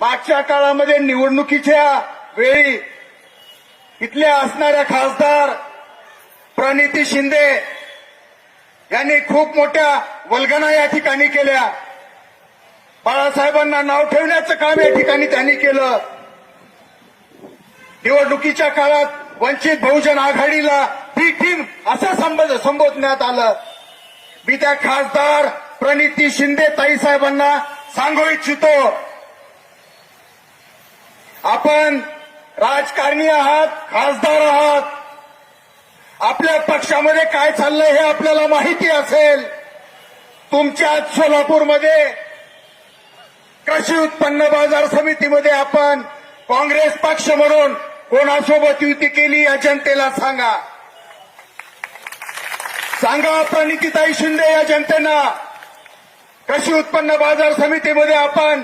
मागच्या काळामध्ये निवडणुकीच्या वेळी इथल्या असणाऱ्या खासदार प्रणिती शिंदे यांनी खूप मोठ्या वल्गना या ठिकाणी केल्या. बाळासाहेबांना नाव ठेवण्याचं काम या ठिकाणी त्यांनी केलं. निवडणुकीच्या काळात वंचित बहुजन आघाडीला ही टीम असं संबोध संबोधण्यात आलं. मी त्या खासदार प्रणिती शिंदे ताईसाहेबांना सांगू इच्छितो. आपण राजकारणी आहात खासदार आहात. आपल्या पक्षामध्ये काय चाललंय हे आपल्याला माहिती असेल. तुमच्या सोलापूरमध्ये कृषी उत्पन्न बाजार समितीमध्ये आपण काँग्रेस पक्ष म्हणून कोणासोबत युती केली या जनतेला सांगा. सांगा प्रणितीताई शिंदे या जनतेना. कृषी उत्पन्न बाजार समितीमध्ये आपण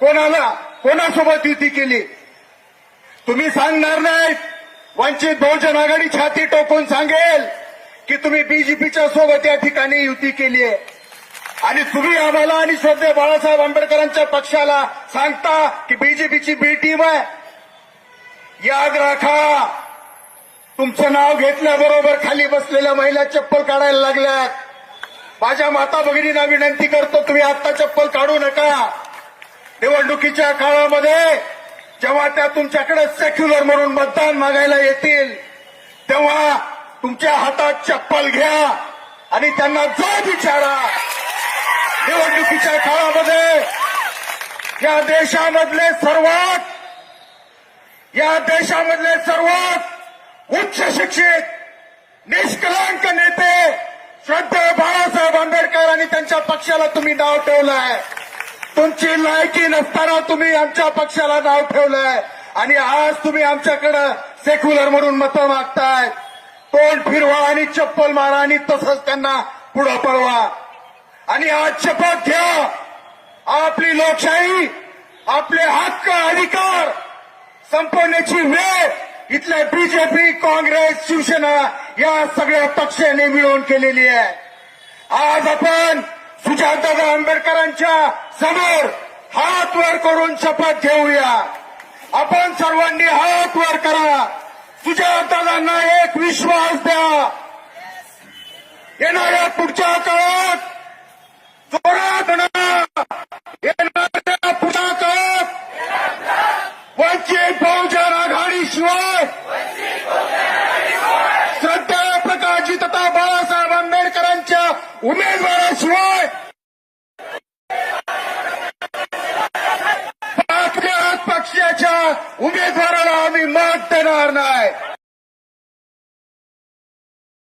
कोणाला कोणासोबत युती केली? तुम्ही सांगणार नाहीत. वंचित बहुजन आघाडी छाती टोकून सांगेल की तुम्ही बीजेपीच्या सोबत या ठिकाणी युती केली आहे. आणि तुम्ही आम्हाला आणि श्रद्धे बाळासाहेब आंबेडकरांच्या पक्षाला सांगता की बीजेपीची बी टीम आहे. याद राखा. तुमचं नाव घेतल्याबरोबर खाली बसलेल्या महिला चप्पल काढायला लागल्यात. माझ्या माता भगिनींना विनंती करतो तुम्ही आता चप्पल काढू नका. निवडणुकीच्या काळामध्ये जेव्हा त्या तुमच्याकडे सेक्युलर म्हणून मतदान मागायला येतील तेव्हा तुमच्या हातात चप्पल घ्या आणि त्यांना जो विचारा. निवडणुकीच्या काळामध्ये या देशामधले सर्वात या देशामधले सर्वात उच्च शिक्षित निष्कलांक नेते श्रद्धेय बाळासाहेब आंबेडकर आणि त्यांच्या पक्षाला तुम्ही नाव आहे तुमची लायकी नसताना तुम्ही आमच्या पक्षाला नाव ठेवलंय. आणि आज तुम्ही आमच्याकडे सेक्युलर म्हणून मतं मागताय. तोंड फिरवा आणि चप्पल मारा आणि तसंच त्यांना पुढं पळवा. आणि आज शपथ घ्या. आपली लोकशाही आपले हक्क अधिकार संपवण्याची वेळ इथल्या बीजेपी काँग्रेस शिवसेना या सगळ्या पक्षांनी मिळवून केलेली आहे. आज आपण सुजातदादा आंबेडकरांच्या समोर हात वर करून शपथ घेऊया. आपण सर्वांनी हात वर करा. सुजातदादांना एक विश्वास द्या. येणाऱ्या पुढच्या काळात जोरात उमेदवाराशिवाय आपल्या पक्षाच्या उमेदवाराला आम्ही मत देणार नाही